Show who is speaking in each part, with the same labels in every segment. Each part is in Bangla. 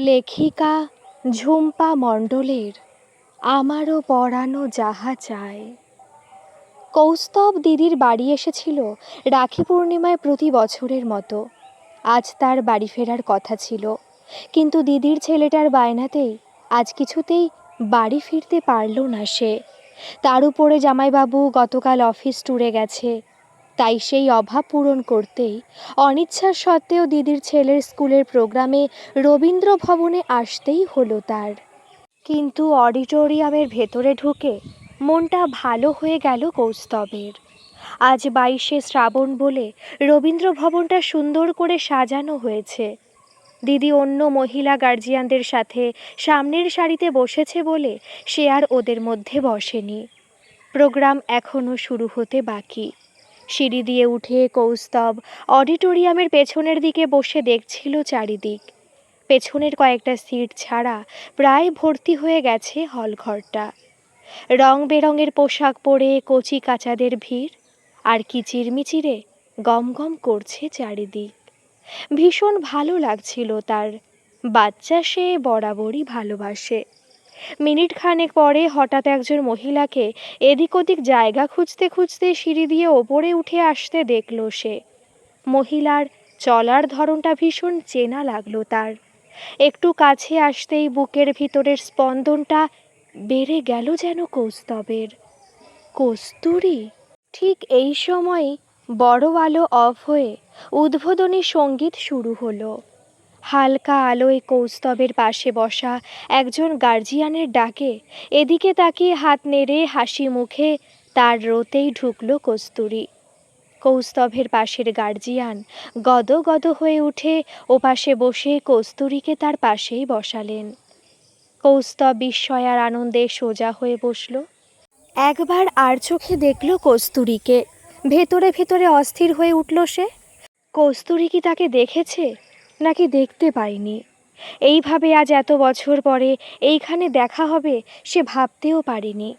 Speaker 1: লেখিকা ঝুম্পা মণ্ডলের আমারও পরানো যাহা চায়। কৌস্তব দিদির বাড়ি এসেছিল রাখি পূর্ণিমায় প্রতি বছরের মতো। আজ তার বাড়ি ফেরার কথা ছিল। কিন্তু দিদির ছেলেটার বায়নাতেই আজ কিছুতেই বাড়ি ফিরতে পারল না সে। তার উপরে জামাইবাবু গতকাল অফিস ট্যুরে গেছে। তাই সেই অভাব পূরণ করতেই অনিচ্ছা সত্ত্বেও দিদির ছেলের স্কুলের প্রোগ্রামে রবীন্দ্র ভবনে আসতেই হলো তার। কিন্তু অডিটোরিয়ামের ভেতরে ঢুকে মনটা ভালো হয়ে গেল কৌস্তবের। আজ বাইশে শ্রাবণ বলে রবীন্দ্র ভবনটা সুন্দর করে সাজানো হয়েছে। দিদি অন্য মহিলা গার্জিয়ানদের সাথে সামনের সারিতে বসেছে বলে সে আর ওদের মধ্যে বসেনি। প্রোগ্রাম এখনও শুরু হতে বাকি। সিঁড়ি দিয়ে উঠে কৌস্তব অডিটোরিয়ামের পেছনের দিকে বসে দেখছিল চারিদিক। পেছনের কয়েকটা সিট ছাড়া প্রায় ভর্তি হয়ে গেছে হলঘরটা রং বেরঙের পোশাক পরে কচি কাচাদের ভিড়, আর কিচিরমিচিরে গম গম করছে চারিদিক। ভীষণ ভালো লাগছিল তার। বাচ্চা সে বরাবরই ভালোবাসে। মিনিট খানেক পরে হঠাৎ একজন মহিলাকে এদিক ওদিক জায়গা খুঁজতে খুঁজতে সিঁড়ি দিয়ে ওপরে উঠে আসতে দেখল সে। মহিলার চলার ধরনটা ভীষণ চেনা লাগল তার। একটু কাছে আসতেই বুকের ভিতরের স্পন্দনটা বেড়ে গেল যেন কৌস্তবের। কস্তুরী, ঠিক এই সময় বড় আলো অফ হয়ে উদ্বোধনী সংগীত শুরু হলো। হালকা আলোয় কৌস্তবের পাশে বসা একজন গার্জিয়ানের ডাকে। এদিকে তাকিয়ে হাত নেড়ে হাসি মুখে তার রোতেই ঢুকল কস্তুরী। কৌস্তভের পাশের গার্জিয়ান গদ গদ হয়ে উঠে ও পাশে বসে কস্তুরীকে তার পাশেই বসালেন। কৌস্তব বিস্ময় আর আনন্দে সোজা হয়ে বসল। একবার আর চোখে দেখল কস্তুরীকে। ভেতরে ভেতরে অস্থির হয়ে উঠল সে। কস্তুরী কি তাকে দেখেছে? নাকি দেখতে পাইনি। এইভাবে আজ এত বছর পরে এইখানে দেখা হবে সে ভাবতেও পারেনি।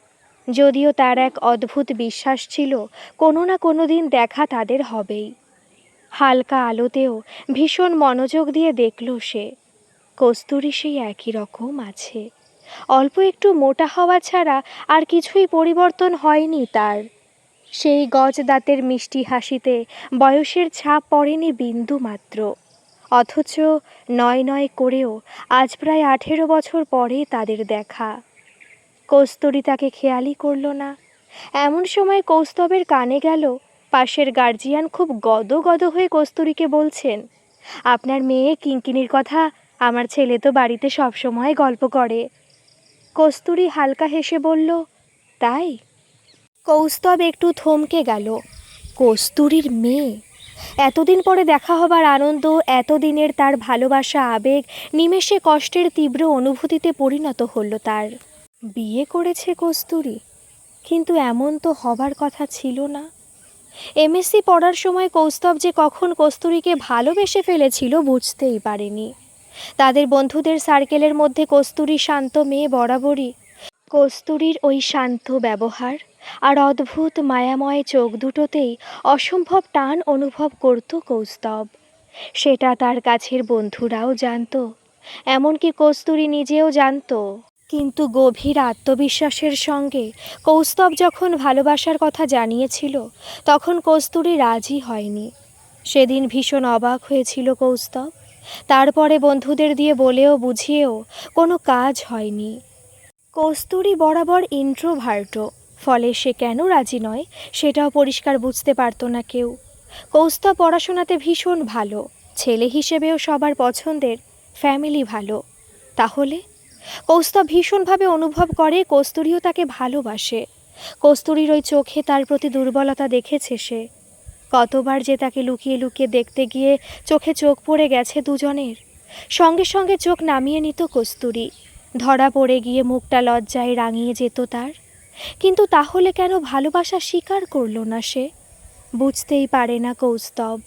Speaker 1: যদিও তার এক অদ্ভুত বিশ্বাস ছিল, কোনো না কোনো দিন দেখা তাদের হবেই। হালকা আলোতেও ভীষণ মনোযোগ দিয়ে দেখল সে। কস্তুরি সেই একই রকম আছে। অল্প একটু মোটা হওয়া ছাড়া আর কিছুই পরিবর্তন হয়নি তার। সেই গজ দাঁতের মিষ্টি হাসিতে বয়সের ছাপ পড়েনি বিন্দু মাত্র। অথচ নয় নয় করেও আজ প্রায় আঠেরো বছর পরে তাদের দেখা। কস্তুরী তাকে খেয়ালই করল না। এমন সময় কৌস্তবের কানে গেল, পাশের গার্জিয়ান খুব গদ গদ হয়ে কস্তুরীকে বলছেন, আপনার মেয়ে কিঙ্কিনির কথা আমার ছেলে তো বাড়িতে সবসময় গল্প করে। কস্তুরী হালকা হেসে বলল, তাই? কৌস্তব একটু থমকে গেল, কস্তুরীর মেয়ে এতদিন পরে দেখা হবার আনন্দ, এতদিনের তার ভালোবাসা, আবেগ, নিমেষে কষ্টের তীব্র অনুভূতিতে পরিণত হলো তার। বিয়ে করেছে কস্তুরী, কিন্তু এমন তো হবার কথা ছিল না। এমএসসি পড়ার সময় কৌস্তব যে কখন কস্তুরীকে ভালোবেসে ফেলেছিল বুঝতেই পারেনি। তাদের বন্ধুদের সার্কেলের মধ্যে কস্তুরী শান্ত মেয়ে বরাবরই। কস্তুরীর ওই শান্ত ব্যবহার আর অদ্ভুত মায়াময় চোখ দুটোতেই অসম্ভব টান অনুভব করত কৌস্তব। সেটা তার কাছের বন্ধুরাও জানত, এমনকি কস্তুরী নিজেও জানত। কিন্তু গভীর আত্মবিশ্বাসের সঙ্গে কৌস্তব যখন ভালোবাসার কথা জানিয়েছিল, তখন কস্তুরী রাজি হয়নি। সেদিন ভীষণ অবাক হয়েছিল কৌস্তব। তারপরে বন্ধুদের দিয়ে বলেও বুঝিয়েও কোনো কাজ হয়নি। কস্তুরী বরাবর ইন্ট্রোভার্টো ফলে সে কেন রাজি নয়, সেটাও পরিষ্কার বুঝতে পারতো না কেউ। কৌস্তব পড়াশোনাতে ভীষণ ভালো, ছেলে হিসেবেও সবার পছন্দের, ফ্যামিলি ভালো। তাহলে? কৌস্তব ভীষণভাবে অনুভব করে কস্তুরীও তাকে ভালোবাসে। কস্তুরীর ওই চোখে তার প্রতি দুর্বলতা দেখেছে সে। কতবার যে তাকে লুকিয়ে লুকিয়ে দেখতে গিয়ে চোখে চোখ পড়ে গেছে দুজনের। সঙ্গে সঙ্গে চোখ নামিয়ে নিত কস্তুরী। ধরা পড়ে গিয়ে মুখটা লজ্জায় রাঙিয়ে যেত তার। কিন্তু তাহলে কেন ভালোবাসা স্বীকার করল না সে? বুঝতেই পারে না কৌস্তব।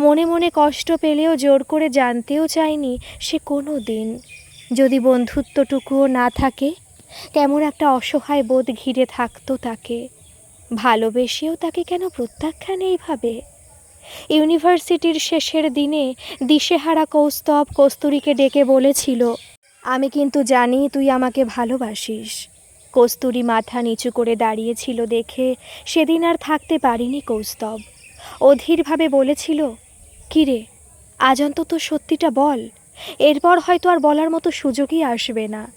Speaker 1: মনে মনে কষ্ট পেলেও জোর করে জানতেও চায়নি সে কোনো দিন। যদি বন্ধুত্বটুকুও না থাকে, কেমন একটা অসহায় বোধ ঘিরে থাকতো তাকে। ভালোবেসেও তাকে কেন প্রত্যাখ্যান এইভাবে? ইউনিভার্সিটির শেষের দিনে দিশেহারা কৌস্তব কস্তুরীকে ডেকে বলেছিল, আমি কিন্তু জানি তুই আমাকে ভালোবাসিস। কস্তুরী মাথা নিচু করে দাঁড়িয়েছিল দেখে সেদিন আর থাকতে পারিনি কৌস্তব। অধীরভাবে বলেছিল, কিরে, আজ অন্তত সত্যিটা বল। এরপর হয়তো আর বলার মতো সুযোগই আসবে না।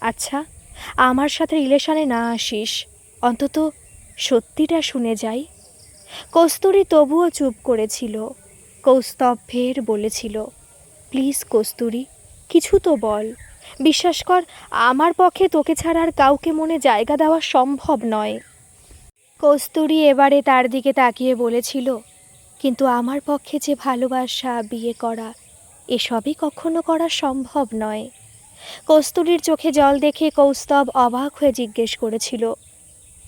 Speaker 1: আচ্ছা আমার সাথে রিলেশনে না আসিস, অন্তত সত্যিটা শুনে যাই। কস্তুরী তবুও চুপ করেছিল। কৌস্তব ফের বলেছিল, প্লিজ কস্তুরী, কিছু তো বল। বিশ্বাস কর, আমার পক্ষে তোকে ছাড়া আর কাউকে মনে জায়গা দেওয়া সম্ভব নয়। কস্তুরী এবারে তার দিকে তাকিয়ে বলেছিল, কিন্তু আমার পক্ষে যে ভালোবাসা, বিয়ে করা, এসবই কখনো করা সম্ভব নয়। কস্তুরীর চোখে জল দেখে কৌস্তব অবাক হয়ে জিজ্ঞেস করেছিল,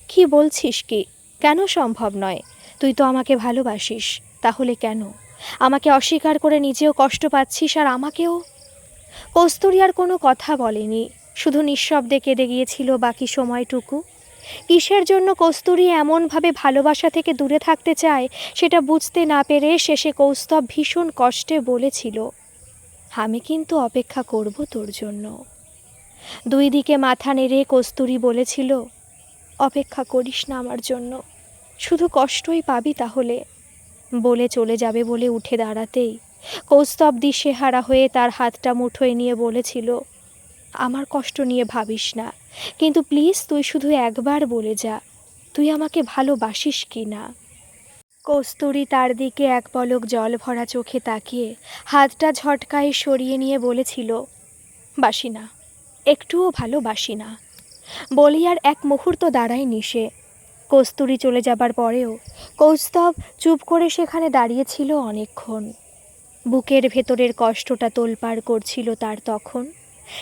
Speaker 1: কি বলছিস কি? কেন সম্ভব নয়? তুই তো আমাকে ভালোবাসিস, তাহলে কেন? আমাকে অস্বীকার করে নিজেও কষ্ট পাচ্ছিস আর আমাকেও? কস্তুরী আর কোনো কথা বলেনি। শুধু নিঃশব্দে কেঁদে গিয়েছিল বাকি সময়টুকু। কিসের জন্য কস্তুরী এমনভাবে ভালোবাসা থেকে দূরে থাকতে চায়, সেটা বুঝতে না পেরে শেষে কৌস্তব ভীষণ কষ্টে বলেছিল, আমি কিন্তু অপেক্ষা করব তোর জন্য। দুই দিকে মাথা নেড়ে কস্তুরী বলেছিল, অপেক্ষা করিস না আমার জন্য। শুধু কষ্টই পাবি তাহলে। বলে চলে যাবে বলে উঠে দাঁড়াতেই কৌস্তব দিশেহারা হয়ে তার হাতটা মুঠোয় নিয়ে বলেছিল, আমার কষ্ট নিয়ে ভাবিস না, কিন্তু প্লিজ তুই শুধু একবার বলে যা, তুই আমাকে ভালোবাসিস কি না? কস্তুরী তার দিকে এক পলক জল ভরা চোখে তাকিয়ে হাতটা ঝটকায় সরিয়ে নিয়ে বলেছিল, বাসি না, একটুও ভালোবাসি না। বলি আর এক মুহূর্ত দাঁড়ায়নি সে কস্তুরী চলে যাবার পরেও কৌস্তব চুপ করে সেখানে দাঁড়িয়েছিল অনেকক্ষণ। বুকের ভেতরের কষ্টটা তোলপাড় করছিল তার তখন।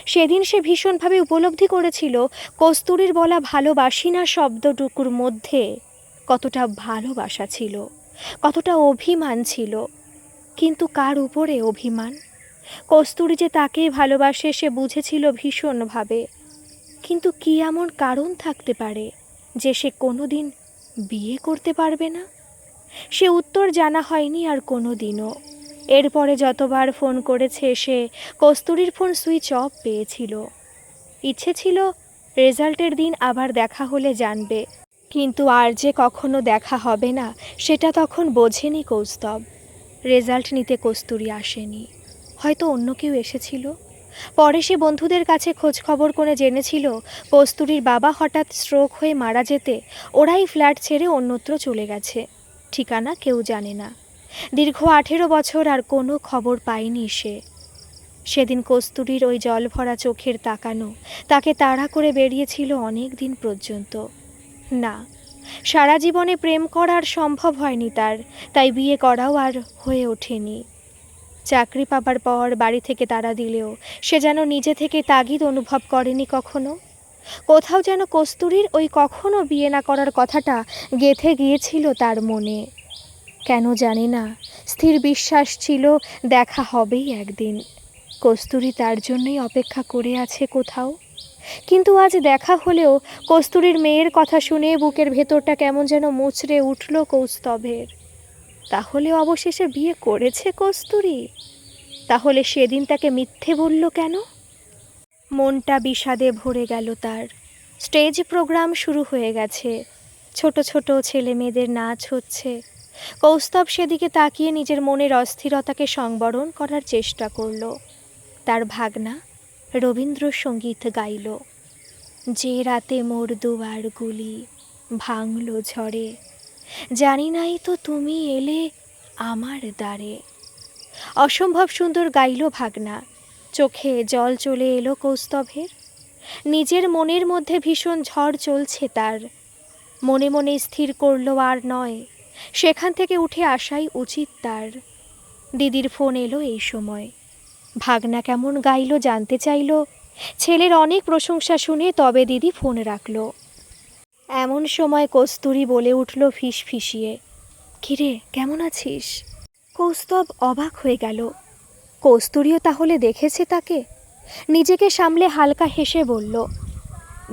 Speaker 1: সেদিন সে ভীষণভাবে উপলব্ধি করেছিল, কস্তুরীর বলা ভালোবাসি না শব্দটুকুর মধ্যে কতটা ভালোবাসা ছিল, কতটা অভিমান ছিল। কিন্তু কার উপরে অভিমান? কস্তুরী যে তাকেই ভালোবাসে সে বুঝেছিল ভীষণভাবে। কিন্তু কি এমন কারণ থাকতে পারে যে সে কোনো দিন বিয়ে করতে পারবে না? সে উত্তর জানা হয়নি আর কোনো দিনও এরপরে যতবার ফোন করেছে সে, কস্তুরীর ফোন সুইচ অফ পেয়েছিল। ইচ্ছে ছিল রেজাল্টের দিন আবার দেখা হলে জানবে, কিন্তু আর যে কখনো দেখা হবে না, সেটা তখন বোঝেনি কৌস্তব। রেজাল্ট নিতে কস্তুরী আসেনি। হয়তো অন্য কেউ এসেছিল? পরে সে বন্ধুদের কাছে খোঁজ খবর করে জেনেছিল, কস্তুরীর বাবা হঠাৎ স্ট্রোক হয়ে মারা যেতে ওরাই ফ্ল্যাট ছেড়ে অন্যত্র চলে গেছে। ঠিকানা কেউ জানে না। দীর্ঘ আঠেরো বছর আর কোনো খবর পায়নি সে। সেদিন কস্তুরীর ওই জল ভরা চোখের তাকানো, তাকে তাড়া করে বেরিয়েছিল অনেক দিন পর্যন্ত। না, সারা জীবনে প্রেম করার সম্ভব হয়নি তার, তাই বিয়ে করাও আর হয়ে ওঠেনি। চাকরি পাবার পর বাড়ি থেকে তাড়া দিলেও সে যেন নিজে থেকে তাগিদ অনুভব করেনি কখনো। কোথাও যেন কস্তুরীর ওই কখনো বিয়ে না করার কথাটা গেথে গিয়েছিল তার মনে। কেন জানি না। স্থির বিশ্বাস ছিল দেখা হবেই একদিন। কস্তুরী তার জন্যই অপেক্ষা করে আছে কোথাও। কিন্তু আজ দেখা হলেও কস্তুরীর মেয়ের কথা শুনে বুকের ভেতরটা কেমন যেন মুচড়ে উঠল কৌস্তভের। তাহলে অবশেষে বিয়ে করেছে কস্তুরী? তাহলে সেদিন তাকে মিথ্যে বলল কেন? মনটা বিষাদে ভরে গেল তার। স্টেজ প্রোগ্রাম শুরু হয়ে গেছে। ছোট ছোট ছেলে মেয়েদের নাচ হচ্ছে। কৌস্তব সেদিকে তাকিয়ে নিজের মনের অস্থিরতাকে সংবরণ করার চেষ্টা করল। তার ভাগনা রবীন্দ্রসঙ্গীত গাইল। যে রাতে মোর দুয়ার গুলি ভাঙল ঝড়ে, জানি নাই তো তুমি এলে আমার দ্বারে। অসম্ভব সুন্দর গাইল ভাগনা, চোখে জল চলে এলো কৌস্তভের। নিজের মনের মধ্যে ভীষণ ঝড় চলছে তার। মনে মনে স্থির করল আর নয় সেখান থেকে উঠে আসাই উচিত তার। দিদির ফোন এলো এই সময়। ভাগনা কেমন গাইলো, জানতে চাইলো। ছেলের অনেক প্রশংসা শুনে তবে দিদি ফোন রাখল। এমন সময় কস্তুরী বলে উঠল ফিস ফিসিয়ে, কিরে, কেমন আছিস? কৌস্তব অবাক হয়ে গেল। কস্তুরীও তাহলে দেখেছে তাকে? নিজেকে সামলে হালকা হেসে বলল,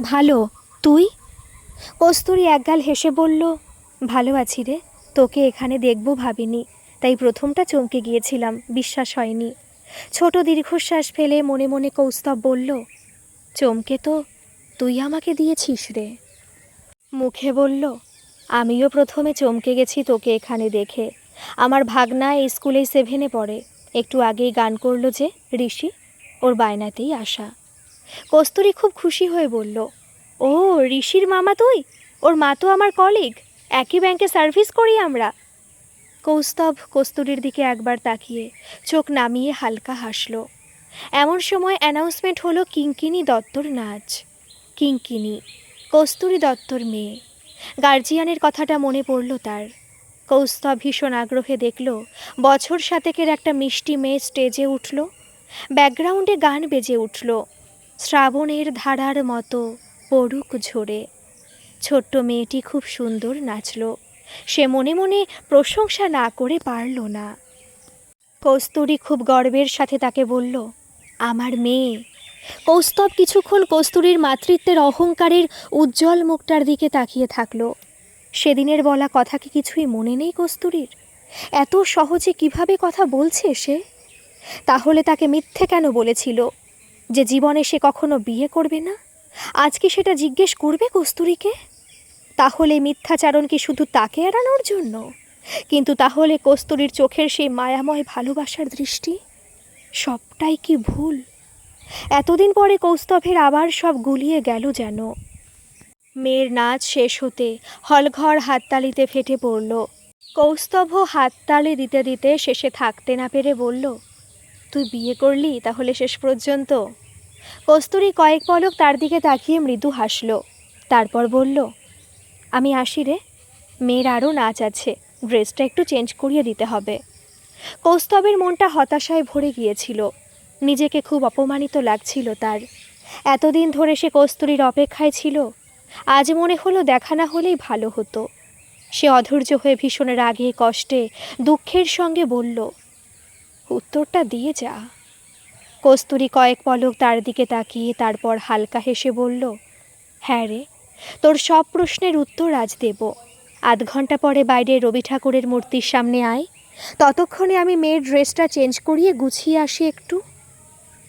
Speaker 1: ভালো, তুই? কস্তুরী একগাল হেসে বলল, ভালো আছি রে। তোকে এখানে দেখব ভাবিনি, তাই প্রথমটা চমকে গিয়েছিলাম, বিশ্বাস হয়নি। ছোট দীর্ঘশ্বাস ফেলে মনে মনে কৌস্তব বলল, চমকে তো, তুই আমাকে দিয়েছিস রে। মুখে বলল, আমিও প্রথমে চমকে গেছি তোকে এখানে দেখে। আমার ভাগনা এই স্কুলে সেভেনে পড়ে। একটু আগেই গান করল যে, ঋষি, ওর বায়নাতেই আসা কস্তুরী খুব খুশি হয়ে বলল, ও, ঋষির মামা তুই? ওর মা তো আমার কলিগ। একই ব্যাংকে সার্ভিস করি আমরা। কৌস্তব কস্তুরীর দিকে একবার তাকিয়ে চোখ নামিয়ে হালকা হাসল। এমন সময় অ্যানাউন্সমেন্ট হলো কিঙ্কিনি দত্তর নাচ। কিঙ্কিনি, কস্তুরী দত্তর মেয়ে। গার্জিয়ানের কথাটা মনে পড়ল তার। কৌস্তব ভীষণ আগ্রহে দেখল বছর সাতেকের একটা মিষ্টি মেয়ে স্টেজে উঠল। ব্যাকগ্রাউন্ডে গান বেজে উঠল। শ্রাবণের ধারার মতো পড়ুক ঝরে। ছোট্ট মেয়েটি খুব সুন্দর নাচল। সে মনে মনে প্রশংসা না করে পারল না। কস্তুরী খুব গর্বের সাথে তাকে বলল, আমার মেয়ে, কৌস্তব কিছুক্ষণ কস্তুরীর মাতৃত্বের অহংকারের উজ্জ্বল মুখটার দিকে তাকিয়ে থাকল। সেদিনের বলা কথা কি কিছুই মনে নেই কস্তুরীর? এত সহজে কীভাবে কথা বলছে সে? তাহলে তাকে মিথ্যে কেন বলেছিল? যে জীবনে সে কখনো বিয়ে করবে না? আজকে সেটা জিজ্ঞেস করবে কস্তুরীকে? তাহলে মিথ্যাচারণ কি শুধু তাকে এড়ানোর জন্য? কিন্তু তাহলে কস্তুরীর চোখের সেই মায়াময় ভালোবাসার দৃষ্টি সবটাই কি ভুল? এতদিন পরে কৌস্তভের আবার সব গুলিয়ে গেল যেন। মেয়ের নাচ শেষ হতে হলঘর হাততালিতে ফেটে পড়ল। কৌস্তভ হাততালি দিতে দিতে শেষে থাকতে না পেরে বলল, তুই বিয়ে করলি তাহলে শেষ পর্যন্ত? কস্তুরী কয়েক পলক তার দিকে তাকিয়ে মৃদু হাসল। তারপর বলল আমি আসি রে। মেয়ের আরও নাচ আছে। ড্রেসটা একটু চেঞ্জ করিয়ে দিতে হবে। কৌস্তবের মনটা হতাশায় ভরে গিয়েছিল। নিজেকে খুব অপমানিত লাগছিল তার। এতদিন ধরে সে কস্তুরীর অপেক্ষায় ছিল। আজ মনে হলো দেখা না হলেই ভালো হতো। সে অধৈর্য হয়ে ভীষণ রাগে, কষ্টে, দুঃখের সঙ্গে বলল, উত্তরটা দিয়ে যা। কস্তুরী কয়েক পলক তার দিকে তাকিয়ে তারপর হালকা হেসে বলল হ্যাঁ রে তোর সব প্রশ্নের উত্তর আজ দেব। আধ ঘণ্টা পরে বাইরে রবি ঠাকুরের মূর্তির সামনে আয়। ততক্ষণে আমি মেয়ের ড্রেসটা চেঞ্জ করিয়ে গুছিয়ে আসি একটু।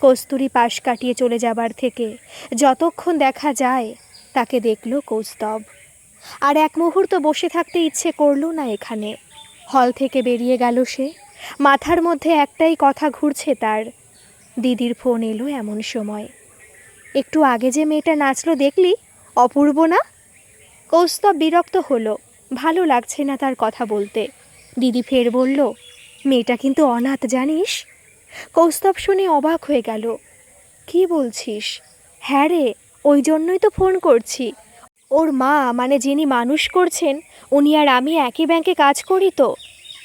Speaker 1: কস্তুরী পাশ কাটিয়ে চলে যাবার থেকে যতক্ষণ দেখা যায়, তাকে দেখল কৌস্তব। আর এক মুহূর্ত বসে থাকতে ইচ্ছে করল না এখানে। হল থেকে বেরিয়ে গেল সে। মাথার মধ্যে একটাই কথা ঘুরছে তার। দিদির ফোন এলো এমন সময়। একটু আগে যে মেয়েটা নাচলো দেখলি? অপূর্ব না? কৌস্তব বিরক্ত হলো। ভালো লাগছে না তার কথা বলতে। দিদি ফের বলল, মেয়েটা কিন্তু অনাথ, জানিস? কৌস্তব শুনে অবাক হয়ে গেল। কি বলছিস? হ্যাঁ রে, ওই জন্যই তো ফোন করছি। ওর মা মানে যিনি মানুষ করছেন, উনি আর আমি একই ব্যাংকে কাজ করি তো।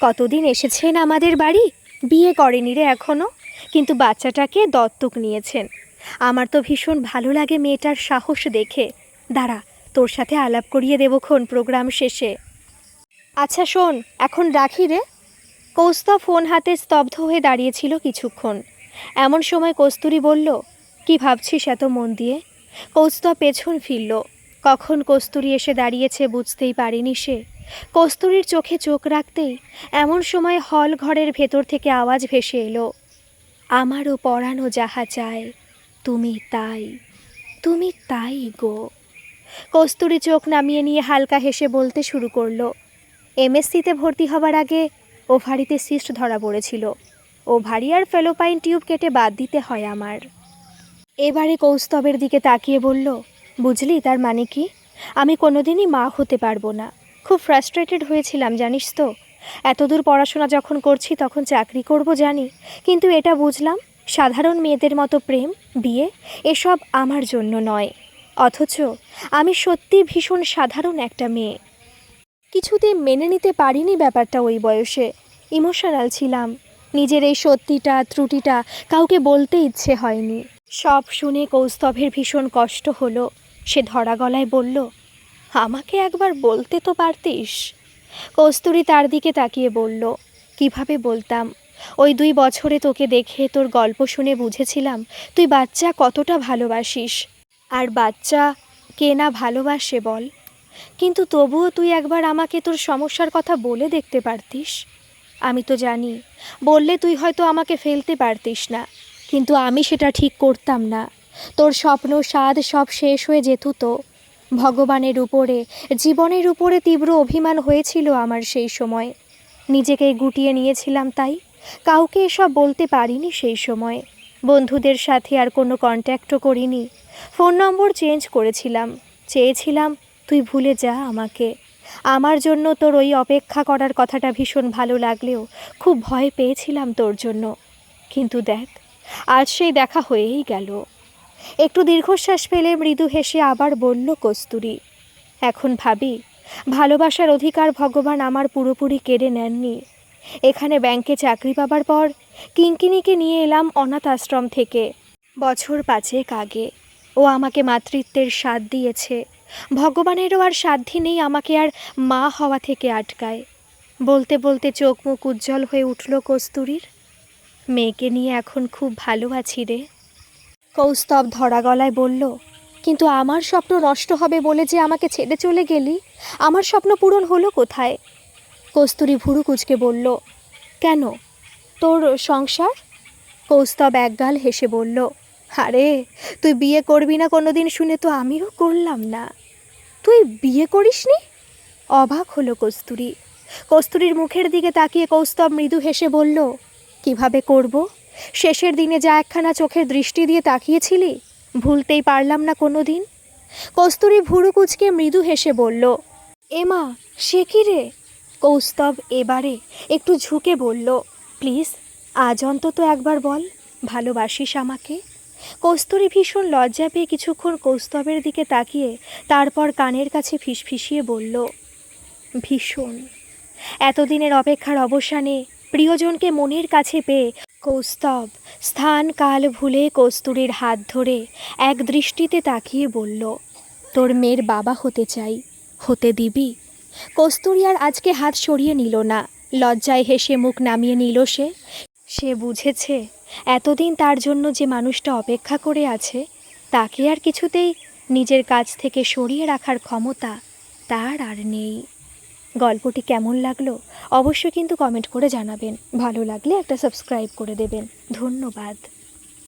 Speaker 1: কতদিন এসেছেন আমাদের বাড়ি? বিয়ে করেনি রে এখনও কিন্তু বাচ্চাটাকে দত্তক নিয়েছেন। আমার তো ভীষণ ভালো লাগে মেয়েটার সাহস দেখে। দাঁড়া, তোর সাথে আলাপ করিয়ে দেবক্ষণ প্রোগ্রাম শেষে। আচ্ছা শোন, এখন রাখি রে। কৌস্তব ফোন হাতে স্তব্ধ হয়ে দাঁড়িয়েছিল কিছুক্ষণ। এমন সময় কস্তুরী বলল, কি ভাবছিস এত মন দিয়ে? কৌস্তব পেছন ফিরল। কখন কস্তুরী এসে দাঁড়িয়েছে বুঝতেই পারেনি সে। কস্তুরীর চোখে চোখ রাখতেই এমন সময় হল ঘরের ভেতর থেকে আওয়াজ ভেসে এলো, আমারও পড়ানো যাহা চায়, তুমি তাই তুমি তাই গো। কস্তুরী চোখ নামিয়ে নিয়ে হালকা হেসে বলতে শুরু করল, এমএসসিতে ভর্তি হবার আগে ওভারিতে সিস্ট ধরা পড়েছিল। ওভারি আর ফেলোপাইন টিউব কেটে বাদ দিতে হয় আমার। এবারে কৌস্তবের দিকে তাকিয়ে বলল, বুঝলি, তার মানে কি? আমি কোনোদিনই মা হতে পারব না। খুব ফ্রাস্ট্রেটেড হয়েছিলাম, জানিস তো। এতদূর পড়াশোনা যখন করছি, তখন চাকরি করব জানি, কিন্তু এটা বুঝলাম, সাধারণ মেয়েদের মতো প্রেম, বিয়ে, এসব আমার জন্য নয়। অথচ আমি সত্যি ভীষণ সাধারণ একটা মেয়ে। কিছুতে মেনে নিতে পারিনি ব্যাপারটা ওই বয়সে। ইমোশনাল ছিলাম। নিজের এই সত্যিটা, ত্রুটিটা কাউকে বলতে ইচ্ছে হয়নি। সব শুনে কৌস্তভের ভীষণ কষ্ট হলো। সে ধরা গলায় বলল, আমাকে একবার বলতে তো পারতিস? কস্তুরী তার দিকে তাকিয়ে বলল, কীভাবে বলতাম? ওই দুই বছরে তোকে দেখে তোর গল্প শুনে বুঝেছিলাম তুই বাচ্চা কতটা ভালোবাসিস। আর বাচ্চা কে না ভালোবাসে বল। কিন্তু তবুও তুই একবার আমাকে তোর সমস্যার কথা বলে দেখতে পারতিস। আমি তো জানি, বললে তুই হয়তো আমাকে ফেলতে পারতিস না। কিন্তু আমি সেটা ঠিক করতাম না। তোর স্বপ্ন স্বাদ সব শেষ হয়ে যেত তো। ভগবানের উপরে, জীবনের উপরে তীব্র অভিমান হয়েছিল আমার সেই সময়। নিজেকে গুটিয়ে নিয়েছিলাম তাই। কাউকে এসব বলতে পারিনি সেই সময়। বন্ধুদের সাথে আর কোনো কন্ট্যাক্টও করিনি। ফোন নম্বর চেঞ্জ করেছিলাম। চেয়েছিলাম, তুই ভুলে যা আমাকে। আমার জন্য তোর ওই অপেক্ষা করার কথাটা ভীষণ ভালো লাগলেও খুব ভয় পেয়েছিলাম তোর জন্য। কিন্তু দেখ, আজ সেই দেখা হয়েই গেল। একটু দীর্ঘশ্বাস ফেলে মৃদু হেসে আবার বলল, কস্তুরী, এখন ভাবি, ভালোবাসার অধিকার ভগবান আমার পুরোপুরি কেড়ে নেননি। এখানে ব্যাংকে চাকরি পাবার পর কিঙ্কিনিকে নিয়ে এলাম অনাথ আশ্রম থেকে। বছর পাঁচেক আগে। ও আমাকে মাতৃত্বের স্বাদ দিয়েছে। ভগবানেরও আর সাধ্যি নেই আমাকে আর মা হওয়া থেকে আটকায়। বলতে বলতে চোখ মুখ উজ্জ্বল হয়ে উঠল কস্তুরীর। মেয়েকে নিয়ে এখন খুব ভালো আছি রে। কৌস্তব ধরা গলায় বলল, কিন্তু আমার স্বপ্ন নষ্ট হবে বলে যে আমাকে ছেড়ে চলে গেলি, আমার স্বপ্ন পূরণ হলো কোথায়? কস্তুরী ভুরু কুচকে বলল, কেন? তোর সংসার? কৌস্তব একগাল হেসে বলল আরে, তুই বিয়ে করবি না কোনো দিন শুনে তো আমিও করলাম না। তুই বিয়ে করিসনি? অবাক হলো কস্তুরী। কস্তুরীর মুখের দিকে তাকিয়ে কৌস্তব মৃদু হেসে বলল, কীভাবে করব? শেষের দিনে যা একখানা চোখের দৃষ্টি দিয়ে তাকিয়েছিলি, ভুলতেই পারলাম না কোনো দিন কস্তুরী ভুরু কুচকে মৃদু হেসে বলল এমা সে কি রে? কৌস্তব এবারে একটু ঝুঁকে বলল, প্লিজ, আজ অন্তত একবার বল, ভালোবাসিস আমাকে? কস্তুরী ভীষণ লজ্জা পেয়ে কিছুক্ষণ কৌস্তবের দিকে তাকিয়ে তারপর কানের কাছে ফিসফিসিয়ে বলল, ভীষণ। এতদিনের অপেক্ষার অবসানে প্রিয়জনকে মনের কাছে পেয়ে কৌস্তব স্থান কাল ভুলে কস্তুরীর হাত ধরে এক দৃষ্টিতে তাকিয়ে বলল, তোর মেয়ের বাবা হতে চাই, হতে দিবি? কস্তুরী আর আজকে হাত সরিয়ে নিল না। লজ্জায় হেসে মুখ নামিয়ে নিল সে। সে বুঝেছে, এতদিন তার জন্য যে মানুষটা অপেক্ষা করে আছে, তাকে আর কিছুতেই নিজের কাছ থেকে সরিয়ে রাখার ক্ষমতা তার আর নেই। গল্পটি কেমন লাগল অবশ্যই কিন্তু কমেন্ট করে জানাবেন। ভালো লাগলে একটা সাবস্ক্রাইব করে দেবেন। ধন্যবাদ।